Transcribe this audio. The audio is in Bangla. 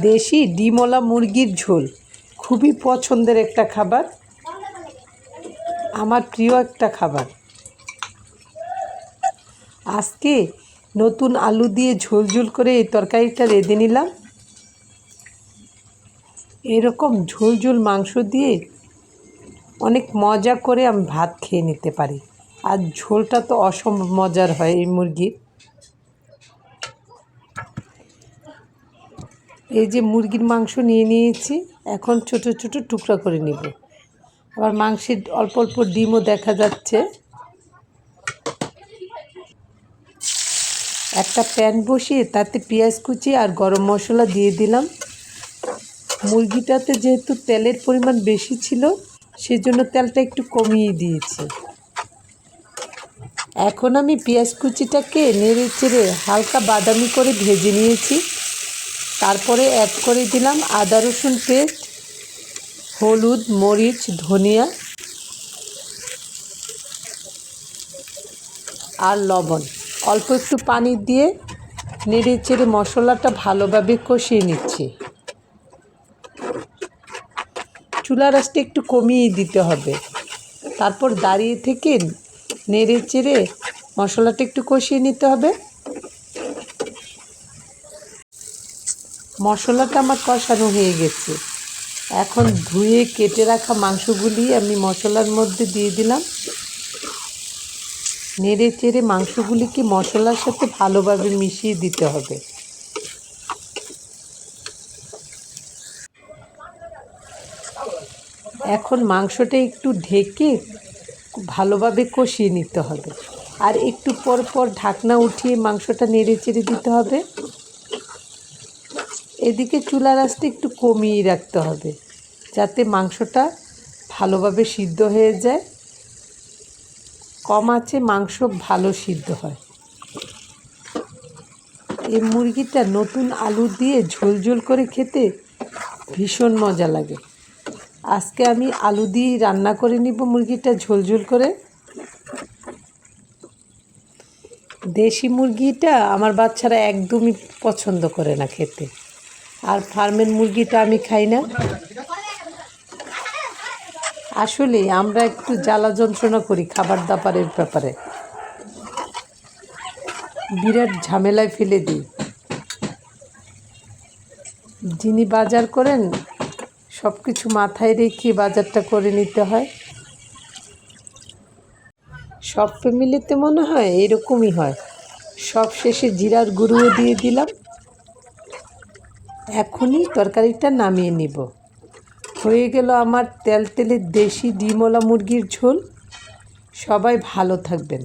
দেশি ডিমলা মুরগির ঝোল। খুবই পছন্দের একটা খাবার। আমার প্রিয় একটা খাবার। আজকে নতুন আলু দিয়ে ঝোল ঝোল করে এই তরকারিটা রেঁধে নিলাম। এরকম ঝোল ঝোল মাংস দিয়ে অনেক মজা করে আমি ভাত খেয়ে নিতে পারি। আর ঝোলটা তো অসম্ভব মজার হয় এই মুরগির। এই যে মুরগির মাংস নিয়ে নিয়েছি, এখন ছোট ছোট টুকরা করে নিব। আবার মাংসের অল্প অল্প ডিমও দেখা যাচ্ছে। একটা প্যান বসিয়ে তাতে পেঁয়াজ কুচি আর গরম মশলা দিয়ে দিলাম। মুরগিটাতে যেহেতু তেলের পরিমাণ বেশি ছিল, সেজন্য তেলটা একটু কমিয়ে দিয়েছি। এখন আমি পেঁয়াজ কুচিটাকে নেড়ে চেড়ে হালকা বাদামি করে ভেজে নিয়েছি। তারপরে অ্যাড করে দিলাম আদা রসুন পেস্ট হলুদ, মরিচ, ধনিয়া আর লবণ। অল্প একটু পানি দিয়ে নেড়ে চেড়ে মশলাটা ভালোভাবে কষিয়ে নিচ্ছি। চুলা রাসটা একটু কমিয়ে দিতে হবে। তারপর দাঁড়িয়ে থেকে নেড়ে চেড়ে মশলাটা একটু কষিয়ে নিতে হবে। মশলাটা আমার কষানো হয়ে গেছে। এখন ধুয়ে কেটে রাখা মাংসগুলি আমি মশলার মধ্যে দিয়ে দিলাম। নেড়ে চেড়ে মাংসগুলিকে মশলার সাথে ভালোভাবে মিশিয়ে দিতে হবে। এখন মাংসটা একটু ঢেকে ভালোভাবে কষিয়ে নিতে হবে। আর একটু পর পর ঢাকনা উঠিয়ে মাংসটা নেড়ে চেড়ে দিতে হবে। এদিকে চুলা রাসটা একটু কমিয়ে রাখতে হবে, যাতে মাংসটা ভালোভাবে সিদ্ধ হয়ে যায়। কম আছে মাংস ভালো সিদ্ধ হয়। এই মুরগিটা নতুন আলু দিয়ে ঝোল ঝোল করে খেতে ভীষণ মজা লাগে। আজকে আমি আলু দিয়েই রান্না করে নিব মুরগিটা ঝোল ঝোল করে। দেশি মুরগিটা আমার বাচ্চারা একদমই পছন্দ করে না খেতে। আর ফার্মের মুরগিটা আমি খাই না। আসলে আমরা একটু জ্বালা যন্ত্রণা করি খাবার দাবারের ব্যাপারে। বিরাট ঝামেলায় ফেলে দিই। যিনি বাজার করেন সব কিছু মাথায় রেখে বাজারটা করে নিতে হয়। সব ফ্যামিলিতে মনে হয় এরকমই হয়। সব শেষে জিরার গুঁড়োও দিয়ে দিলাম। এখনই তরকারিটা নামিয়ে নিব। হয়ে গেল আমার তেল তেলের দেশি ডিমলা মুরগির ঝোল। সবাই ভালো থাকবেন।